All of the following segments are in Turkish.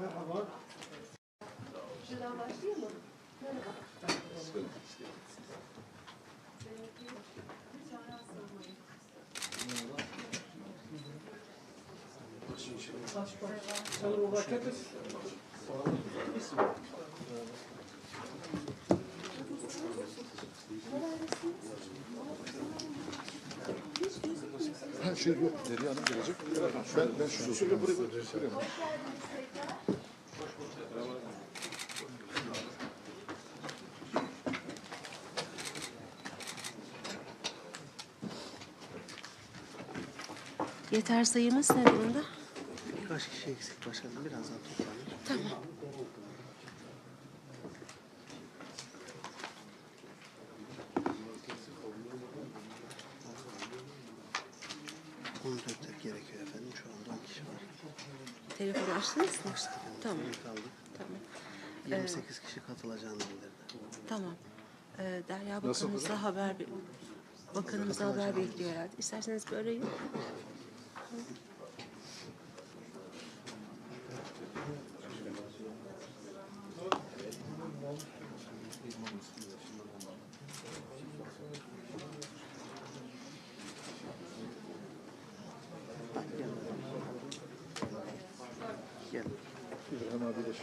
Merhaba. Şuradan başlayalım mı? Merhaba. Sanırım vakitiz. Şey yok, Derya Hanım gelecek. Ben, ben şurada oturuyorum. Şuraya bak. Yeter sayımız ne durumda? Birkaç kişi eksik başkanım. Birazdan toplanır. Tamam. Açtınız mı? Tamam. Kaldı. Tamam. 28 kişi katılacağını bildirdi. Tamam. Ee, Derya Bakanımıza haber be- Bakanımıza haber bekliyor herhalde. İsterseniz böyle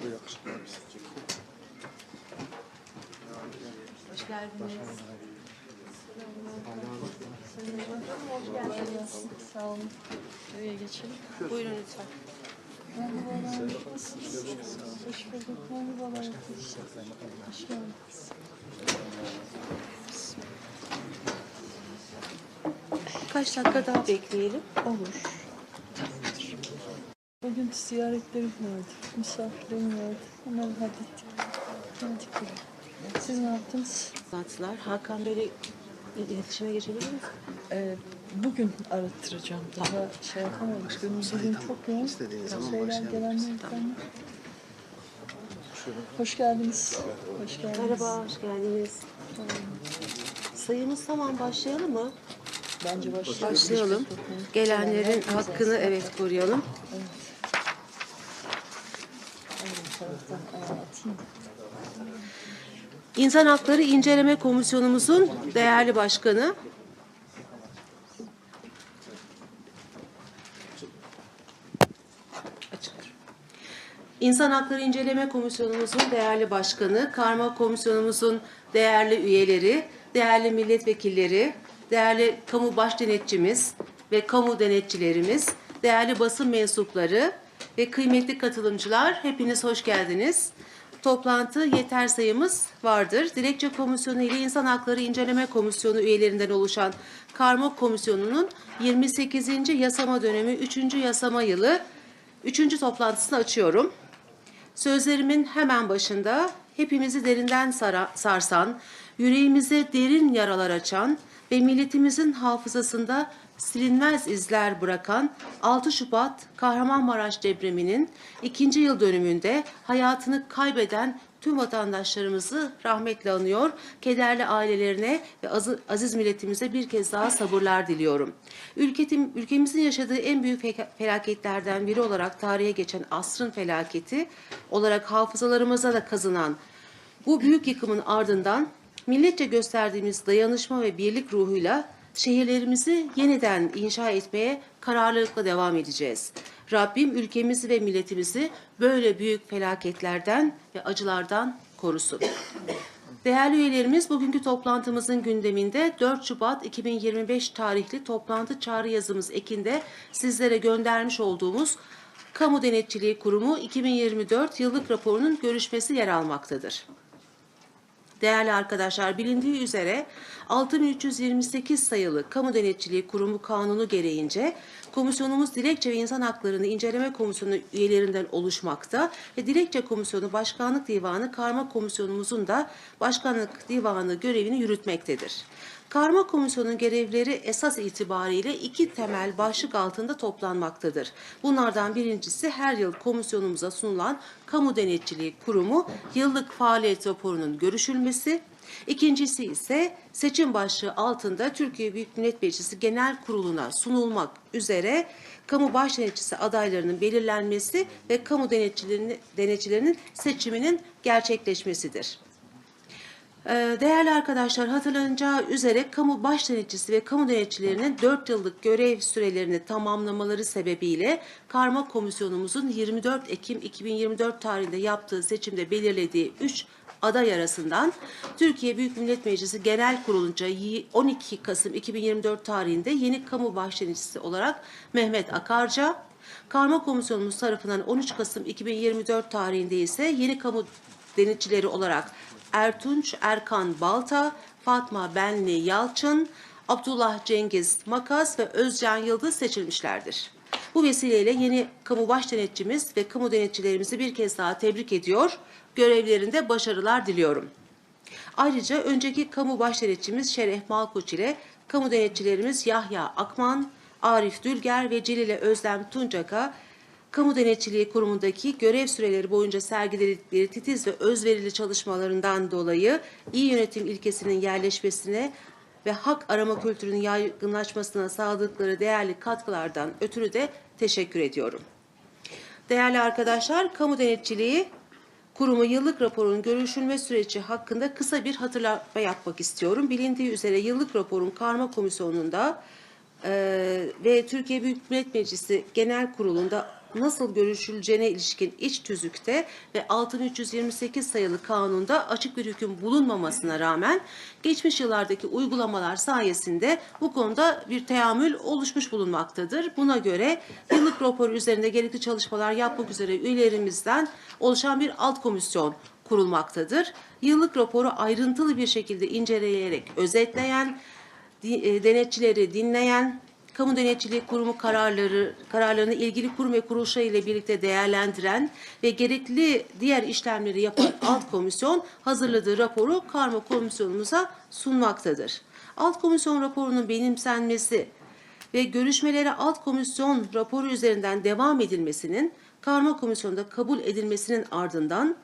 yakışıklı abi. Hoş geldiniz. Sağ olun. Şuraya geçelim. Buyurun lütfen. Hoş. Hoş geldiniz. Kaç dakika daha bekleyelim? Olur. Bugün ziyaretlerim vardı. Misafirlerim vardı. Onları hallettik. Geldik buraya. Siz ne yaptınız? Toplantılar. Hakan Bey'le iletişime geçebilir miyiz? Ee, bugün arattıracağım. Daha şey yapamadık. Günümüz bugün çok yoğun. İstediğiniz zaman başlayabiliriz. gelenler gidenler. Hoş geldiniz. Hoş geldiniz. Merhaba, hoş geldiniz. Sayımız tamam, başlayalım mı? Bence başlayalım. Başlayalım. Gelenlerin hakkını evet koruyalım. Aynı İnsan Hakları İnceleme Komisyonumuzun değerli başkanı. İnsan Hakları İnceleme Komisyonumuzun değerli başkanı, Karma Komisyonumuzun değerli üyeleri, değerli milletvekilleri, değerli kamu baş denetçimiz ve kamu denetçilerimiz, değerli basın mensupları ve kıymetli katılımcılar hepiniz hoş geldiniz. Toplantı yeter sayımız vardır. Dilekçe Komisyonu ile İnsan Hakları İnceleme Komisyonu üyelerinden oluşan Karma Komisyonu'nun 28. yasama dönemi 3. yasama yılı 3. toplantısını açıyorum. Sözlerimin hemen başında hepimizi derinden sarsan, yüreğimize derin yaralar açan ve milletimizin hafızasında silinmez izler bırakan 6 Şubat Kahramanmaraş depreminin ikinci yıl dönümünde hayatını kaybeden tüm vatandaşlarımızı rahmetle anıyor. Kederli ailelerine ve aziz milletimize bir kez daha sabırlar diliyorum. Ülketim, ülkemizin yaşadığı en büyük felaketlerden biri olarak tarihe geçen asrın felaketi olarak hafızalarımıza da kazınan bu büyük yıkımın ardından milletçe gösterdiğimiz dayanışma ve birlik ruhuyla şehirlerimizi yeniden inşa etmeye kararlılıkla devam edeceğiz. Rabbim ülkemizi ve milletimizi böyle büyük felaketlerden ve acılardan korusun. Değerli üyelerimiz bugünkü toplantımızın gündeminde 4 Şubat 2025 tarihli toplantı çağrı yazımız ekinde sizlere göndermiş olduğumuz Kamu Denetçiliği Kurumu 2024 yıllık raporunun görüşmesi yer almaktadır. Değerli arkadaşlar bilindiği üzere 6328 sayılı Kamu Denetçiliği Kurumu Kanunu gereğince komisyonumuz Dilekçe ve İnsan Haklarını İnceleme Komisyonu üyelerinden oluşmakta ve Dilekçe Komisyonu Başkanlık Divanı Karma Komisyonumuzun da Başkanlık Divanı görevini yürütmektedir. Karma Komisyonun görevleri esas itibariyle iki temel başlık altında toplanmaktadır. Bunlardan birincisi her yıl komisyonumuza sunulan Kamu Denetçiliği Kurumu yıllık faaliyet raporunun görüşülmesi, İkincisi ise seçim başlığı altında Türkiye Büyük Millet Meclisi Genel Kurulu'na sunulmak üzere kamu baş denetçisi adaylarının belirlenmesi ve kamu denetçilerinin, denetçilerinin seçiminin gerçekleşmesidir. Ee, Değerli arkadaşlar hatırlanacağı üzere kamu baş denetçisi ve kamu denetçilerinin 4 yıllık görev sürelerini tamamlamaları sebebiyle Karma Komisyonumuzun 24 Ekim 2024 tarihinde yaptığı seçimde belirlediği 3 aday arasından Türkiye Büyük Millet Meclisi Genel Kurulu'nca 12 Kasım 2024 tarihinde yeni kamu baş denetçisi olarak Mehmet Akarca, Karma Komisyonumuz tarafından 13 Kasım 2024 tarihinde ise yeni kamu denetçileri olarak Ertunç Erkan Balta, Fatma Benli Yalçın, Abdullah Cengiz Makas ve Özcan Yıldız seçilmişlerdir. Bu vesileyle yeni kamu baş denetçimiz ve kamu denetçilerimizi bir kez daha tebrik ediyor, görevlerinde başarılar diliyorum. Ayrıca önceki kamu baş denetçimiz Şeref Malkoç ile kamu denetçilerimiz Yahya Akman, Arif Dülger ve Celile Özlem Tuncak'a Kamu Denetçiliği Kurumu'ndaki görev süreleri boyunca sergiledikleri titiz ve özverili çalışmalarından dolayı iyi yönetim ilkesinin yerleşmesine ve hak arama kültürünün yaygınlaşmasına sağladıkları değerli katkılardan ötürü de teşekkür ediyorum. Değerli arkadaşlar, kamu denetçiliği kurumu yıllık raporun görüşülme süreci hakkında kısa bir hatırlatma yapmak istiyorum. Bilindiği üzere yıllık raporun karma komisyonunda eee, ve Türkiye Büyük Millet Meclisi Genel Kurulu'nda nasıl görüşüleceğine ilişkin iç tüzükte ve 6328 sayılı kanunda açık bir hüküm bulunmamasına rağmen geçmiş yıllardaki uygulamalar sayesinde bu konuda bir teamül oluşmuş bulunmaktadır. Buna göre yıllık raporu üzerinde gerekli çalışmalar yapmak üzere üyelerimizden oluşan bir alt komisyon kurulmaktadır. Yıllık raporu ayrıntılı bir şekilde inceleyerek özetleyen, e, denetçileri dinleyen, kamu denetçiliği kurumu kararları kararlarını ilgili kurum ve kuruluşlar ile birlikte değerlendiren ve gerekli diğer işlemleri yapan alt komisyon hazırladığı raporu karma komisyonumuza sunmaktadır. Alt komisyon raporunun benimsenmesi ve görüşmelere alt komisyon raporu üzerinden devam edilmesinin karma komisyonda kabul edilmesinin ardından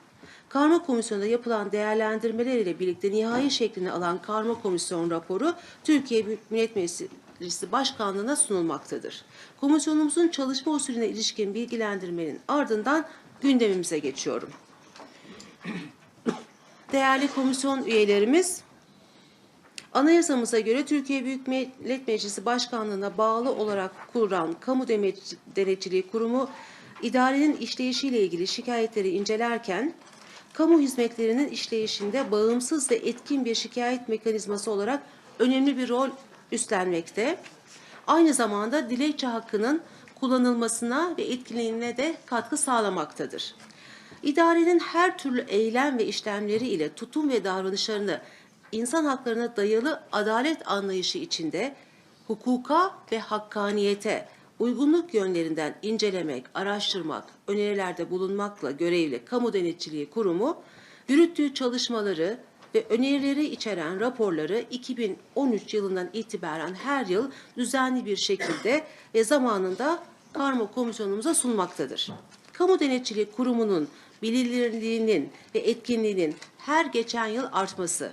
Karma Komisyonu'nda yapılan değerlendirmeler ile birlikte nihai şeklini alan Karma Komisyon raporu Türkiye Büyük Millet Meclisi Başkanlığı'na sunulmaktadır. Komisyonumuzun çalışma usulüne ilişkin bilgilendirmenin ardından gündemimize geçiyorum. Değerli komisyon üyelerimiz, Anayasamıza göre Türkiye Büyük Millet Meclisi Başkanlığı'na bağlı olarak kurulan Kamu Denetçiliği Kurumu idarenin işleyişiyle ilgili şikayetleri incelerken kamu hizmetlerinin işleyişinde bağımsız ve etkin bir şikayet mekanizması olarak önemli bir rol üstlenmekte. Aynı zamanda dilekçe hakkının kullanılmasına ve etkinliğine de katkı sağlamaktadır. İdarenin her türlü eylem ve işlemleri ile tutum ve davranışlarını insan haklarına dayalı adalet anlayışı içinde hukuka ve hakkaniyete uygunluk yönlerinden incelemek, araştırmak, önerilerde bulunmakla görevli Kamu Denetçiliği Kurumu yürüttüğü çalışmaları ve önerileri içeren raporları 2013 yılından itibaren her yıl düzenli bir şekilde ve zamanında Karma Komisyonumuza sunmaktadır. Kamu Denetçiliği Kurumu'nun bilinirliğinin ve etkinliğinin her geçen yıl artması,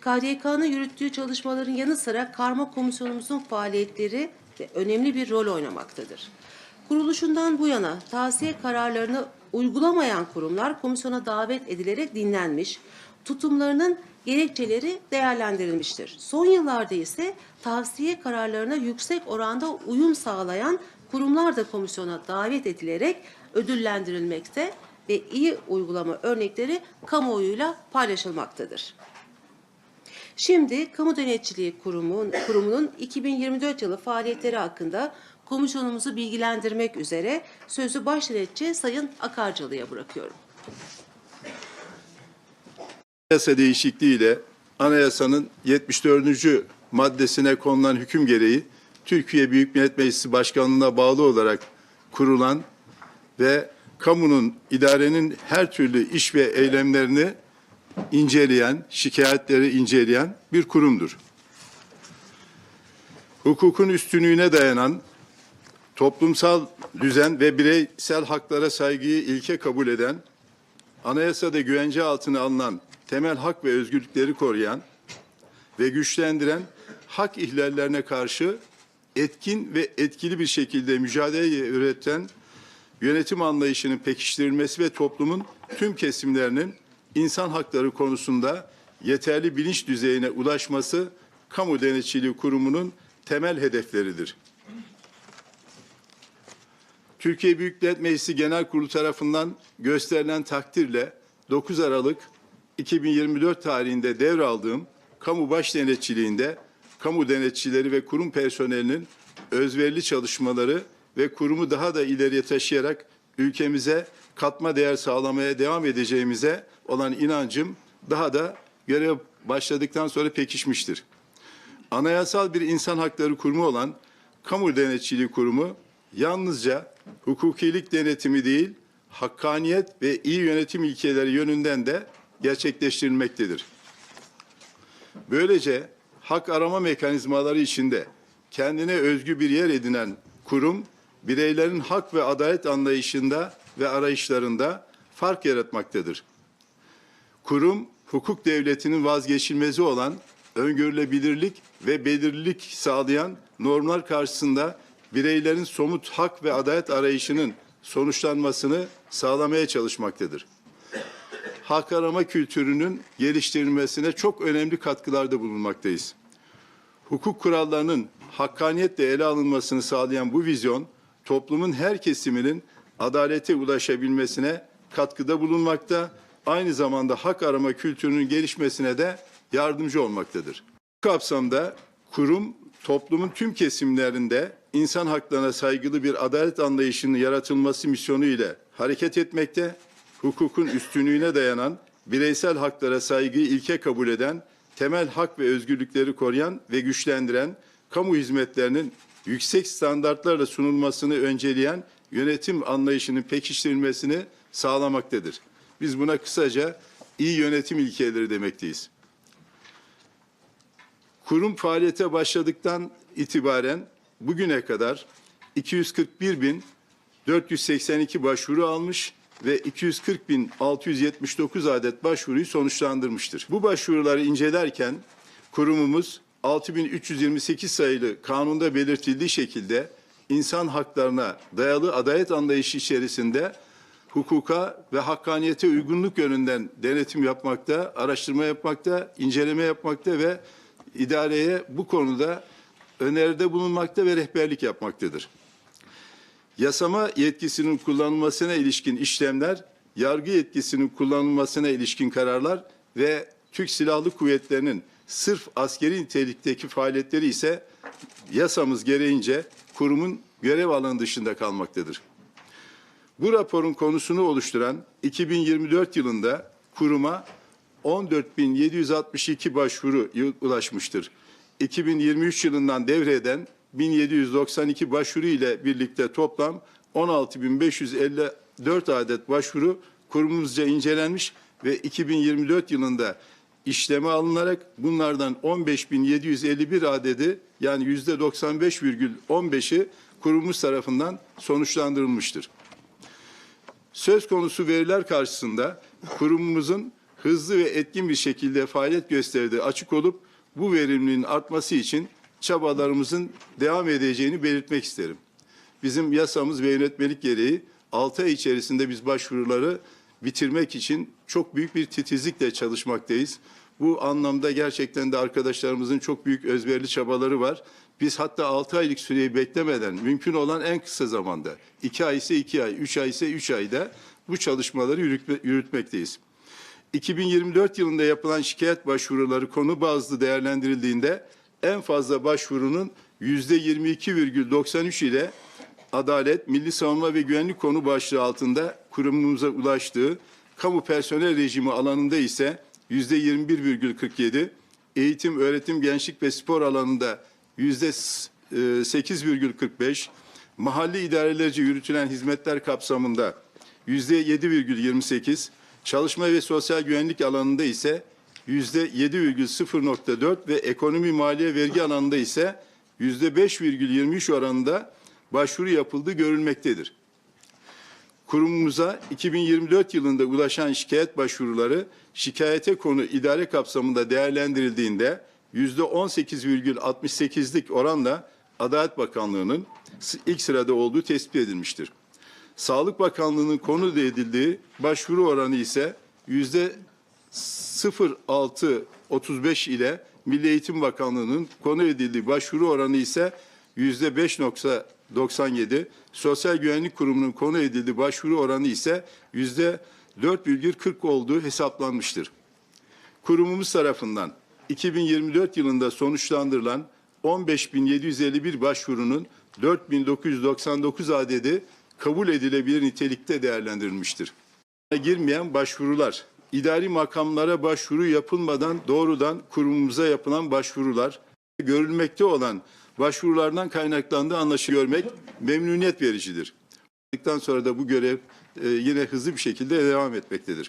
KDK'nın yürüttüğü çalışmaların yanı sıra Karma Komisyonumuzun faaliyetleri de önemli bir rol oynamaktadır. Kuruluşundan bu yana tavsiye kararlarını uygulamayan kurumlar komisyona davet edilerek dinlenmiş, tutumlarının gerekçeleri değerlendirilmiştir. Son yıllarda ise tavsiye kararlarına yüksek oranda uyum sağlayan kurumlar da komisyona davet edilerek ödüllendirilmekte ve iyi uygulama örnekleri kamuoyuyla paylaşılmaktadır. Şimdi Kamu Denetçiliği Kurumu, Kurumu'nun 2024 yılı faaliyetleri hakkında komisyonumuzu bilgilendirmek üzere sözü baş denetçi Sayın Akarcalı'ya bırakıyorum. Anayasa değişikliğiyle anayasanın 74. maddesine konulan hüküm gereği Türkiye Büyük Millet Meclisi Başkanlığı'na bağlı olarak kurulan ve kamunun idarenin her türlü iş ve eylemlerini inceleyen, şikayetleri inceleyen bir kurumdur. Hukukun üstünlüğüne dayanan toplumsal düzen ve bireysel haklara saygıyı ilke kabul eden, anayasada güvence altına alınan temel hak ve özgürlükleri koruyan ve güçlendiren hak ihlallerine karşı etkin ve etkili bir şekilde mücadele üreten yönetim anlayışının pekiştirilmesi ve toplumun tüm kesimlerinin insan hakları konusunda yeterli bilinç düzeyine ulaşması kamu denetçiliği kurumunun temel hedefleridir. Türkiye Büyük Millet Meclisi Genel Kurulu tarafından gösterilen takdirle 9 Aralık 2024 tarihinde devraldığım kamu baş denetçiliğinde kamu denetçileri ve kurum personelinin özverili çalışmaları ve kurumu daha da ileriye taşıyarak ülkemize katma değer sağlamaya devam edeceğimize olan inancım daha da görev başladıktan sonra pekişmiştir. Anayasal bir insan hakları kurumu olan Kamu Denetçiliği Kurumu yalnızca hukukilik denetimi değil, hakkaniyet ve iyi yönetim ilkeleri yönünden de gerçekleştirilmektedir. Böylece hak arama mekanizmaları içinde kendine özgü bir yer edinen kurum, bireylerin hak ve adalet anlayışında ve arayışlarında fark yaratmaktadır. Kurum, hukuk devletinin vazgeçilmezi olan öngörülebilirlik ve belirlilik sağlayan normlar karşısında bireylerin somut hak ve adalet arayışının sonuçlanmasını sağlamaya çalışmaktadır. Hak arama kültürünün geliştirilmesine çok önemli katkılarda bulunmaktayız. Hukuk kurallarının hakkaniyetle ele alınmasını sağlayan bu vizyon, toplumun her kesiminin adalete ulaşabilmesine katkıda bulunmakta, aynı zamanda hak arama kültürünün gelişmesine de yardımcı olmaktadır. Bu kapsamda kurum toplumun tüm kesimlerinde insan haklarına saygılı bir adalet anlayışının yaratılması misyonu ile hareket etmekte, hukukun üstünlüğüne dayanan, bireysel haklara saygıyı ilke kabul eden, temel hak ve özgürlükleri koruyan ve güçlendiren, kamu hizmetlerinin yüksek standartlarla sunulmasını önceleyen yönetim anlayışının pekiştirilmesini sağlamaktadır. Biz buna kısaca iyi yönetim ilkeleri demekteyiz. Kurum faaliyete başladıktan itibaren bugüne kadar 241.482 başvuru almış ve 240.679 adet başvuruyu sonuçlandırmıştır. Bu başvuruları incelerken kurumumuz 6328 sayılı kanunda belirtildiği şekilde insan haklarına dayalı adalet anlayışı içerisinde hukuka ve hakkaniyete uygunluk yönünden denetim yapmakta, araştırma yapmakta, inceleme yapmakta ve idareye bu konuda öneride bulunmakta ve rehberlik yapmaktadır. Yasama yetkisinin kullanılmasına ilişkin işlemler, yargı yetkisinin kullanılmasına ilişkin kararlar ve Türk Silahlı Kuvvetleri'nin sırf askeri nitelikteki faaliyetleri ise yasamız gereğince kurumun görev alanı dışında kalmaktadır. Bu raporun konusunu oluşturan 2024 yılında kuruma 14.762 başvuru ulaşmıştır. 2023 yılından devreden 1792 başvuru ile birlikte toplam 16.554 adet başvuru kurumumuzca incelenmiş ve 2024 yılında işleme alınarak bunlardan 15.751 adedi yani yüzde 95,15'i kurumumuz tarafından sonuçlandırılmıştır. Söz konusu veriler karşısında kurumumuzun hızlı ve etkin bir şekilde faaliyet gösterdiği açık olup bu verimliliğin artması için çabalarımızın devam edeceğini belirtmek isterim. Bizim yasamız ve yönetmelik gereği 6 ay içerisinde biz başvuruları bitirmek için çok büyük bir titizlikle çalışmaktayız. Bu anlamda gerçekten de arkadaşlarımızın çok büyük özverili çabaları var. Biz hatta 6 aylık süreyi beklemeden mümkün olan en kısa zamanda 2 ay ise 2 ay, 3 ay ise 3 ayda bu çalışmaları yürütme, yürütmekteyiz. 2024 yılında yapılan şikayet başvuruları konu bazlı değerlendirildiğinde en fazla başvurunun yüzde 22,93 ile adalet, milli savunma ve güvenlik konu başlığı altında kurumumuza ulaştığı, kamu personel rejimi alanında ise yüzde 21,47, eğitim, öğretim, gençlik ve spor alanında yüzde 8,45, mahalli idarelerce yürütülen hizmetler kapsamında yüzde 7,28, Çalışma ve sosyal güvenlik alanında ise yüzde 7,0.4 ve ekonomi maliye vergi alanında ise yüzde 5,23 oranında başvuru yapıldığı görülmektedir. Kurumumuza 2024 yılında ulaşan şikayet başvuruları şikayete konu idare kapsamında değerlendirildiğinde %18,68'lik oranla Adalet Bakanlığı'nın ilk sırada olduğu tespit edilmiştir. Sağlık Bakanlığı'nın konu edildiği başvuru oranı ise yüzde 0.635 ile Milli Eğitim Bakanlığı'nın konu edildiği başvuru oranı ise yüzde 5.97, Sosyal Güvenlik Kurumu'nun konu edildiği başvuru oranı ise yüzde 4,40 olduğu hesaplanmıştır. Kurumumuz tarafından 2024 yılında sonuçlandırılan 15.751 başvurunun 4.999 adedi kabul edilebilir nitelikte değerlendirilmiştir. Girmeyen başvurular, idari makamlara başvuru yapılmadan doğrudan kurumumuza yapılan başvurular, görülmekte olan başvurulardan kaynaklandığı anlaşı görmek memnuniyet vericidir. Sonra da bu görev e, yine hızlı bir şekilde devam etmektedir.